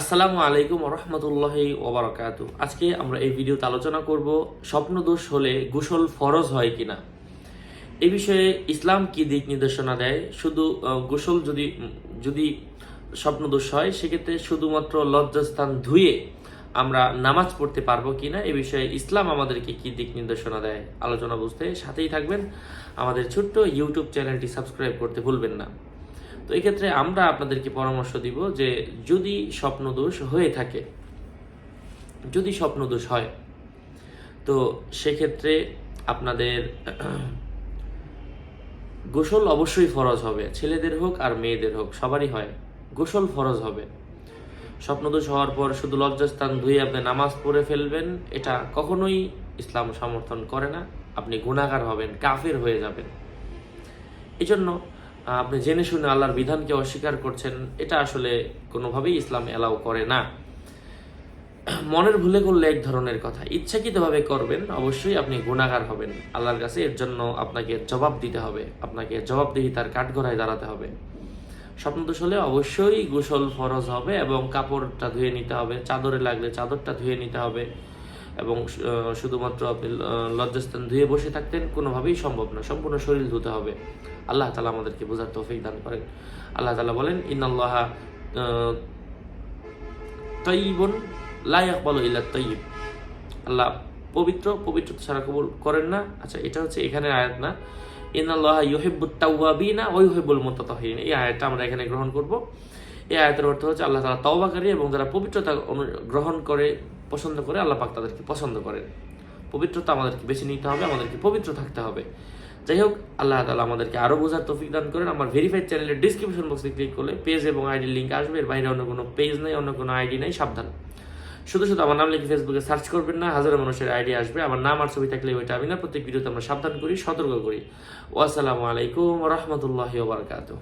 আসসালামু আলাইকুম রহমতুল্লাহি ওবরাকাত। আজকে আমরা এই ভিডিওতে আলোচনা করব স্বপ্ন দোষ হলে গোসল ফরজ হয় কিনা। এ বিষয়ে ইসলাম কি দিক নির্দেশনা দেয়? শুধু গোসল যদি যদি স্বপ্ন দোষ হয়, সেক্ষেত্রে শুধুমাত্র লজ্জাস্থান ধুয়ে আমরা নামাজ পড়তে পারব কিনা, এ বিষয়ে ইসলাম আমাদেরকে কি দিক নির্দেশনা দেয়? আলোচনা বুঝতে সাথেই থাকবেন। আমাদের ছোট্ট ইউটিউব চ্যানেলটি সাবস্ক্রাইব করতে ভুলবেন না। তো এক্ষেত্রে আমরা আপনাদেরকে পরামর্শ দিব যে যদি স্বপ্নদোষ হয়ে থাকে যদি স্বপ্নদোষ হয় তো সেক্ষেত্রে আপনাদের গোসল অবশ্যই ফরজ হবে। ছেলেদের হোক আর মেয়েদের হোক সবারই হয়। গোসল ফরজ হবে। স্বপ্নদোষ হওয়ার পর শুধু লজ্জাস্থান ধুয়ে আপনি নামাজ পড়ে ফেলবেন এটা কখনোই ইসলাম সমর্থন করে না। আপনি গুণাগার হবেন কাফের হয়ে যাবেন। এই জন্য আহ, আপনি জেনে শুনে আল্লাহর বিধানকে অস্বীকার করছেন, এটা আসলে কোনোভাবেই ইসলাম এলাও করে না। মনের ভুলে করলে এক ধরনের কথা। ইচ্ছাকৃতভাবে করবেন, অবশ্যই আপনি গুণাগার হবেন। আল্লাহর কাছে এর জন্য আপনাকে জবাব দিতে হবে। আপনাকে জবাবদিহি তার কাঠগড়ায় দাঁড়াতে হবে। স্বপ্নদোষ হলে অবশ্যই গোসল ফরজ হবে এবং কাপড়টা ধুয়ে নিতে হবে। চাদরে লাগলে চাদরটা ধুয়ে নিতে হবে। এবং শুধুমাত্র আপনি লজ্জাস্থান ধুয়ে বসে থাকতেন কোনোভাবেই সম্ভব না। সম্পূর্ণ শরীর ধুতে হবে। আল্লাহ তালা আমাদেরকে বোঝার তৌফিক দান করেন। আল্লাহ তালা বলেন, ইন্নাল্লাহ তৈবন লায়াক বলো ইল্লা তৈব আল্লাহ পবিত্র পবিত্র ছাড়া কবুল করেন না। আচ্ছা এটা হচ্ছে এখানে আয়াত না? ইন্নাল্লাহ ইউহিব্বুত তাওয়াবিনা ওয়া ইউহিব্বুল মুতাতাহহিরিন এই আয়াতটা আমরা এখানে গ্রহণ করব। এই আয়াতের অর্থ হচ্ছে, আল্লাহ তাআলা তওবাকারী এবং যারা পবিত্রতা গ্রহণ করে পছন্দ করে আল্লাহ পাক তাদেরকে পছন্দ করেন। পবিত্রতা আমাদেরকে বেছে নিতে হবে, আমাদেরকে পবিত্র থাকতে হবে। যাই হোক, আল্লাহ তালা আমাদেরকে আরও বোঝার তৌফিক দান করেন। আমার ভেরিফাইড চ্যানেলের ডিসক্রিপশন বক্সে ক্লিক করলে পেজ এবং আইডির লিঙ্ক আসবে। এর বাইরে অন্য কোনো পেজ নেই, অন্য কোনো আইডি নেই, সাবধান। শুধু শুধু আমার নাম লিখে ফেসবুকে সার্চ করবেন না, হাজারো মানুষের আইডি আসবে। আমার নাম আর ছবি থাকলে ওইটা আমি না, প্রত্যেক ভিডিওতে আমরা সাবধান করি, সতর্ক করি। ওয়াসসালামু আলাইকুম রহমতুল্লাহি ওবরাকাতুহ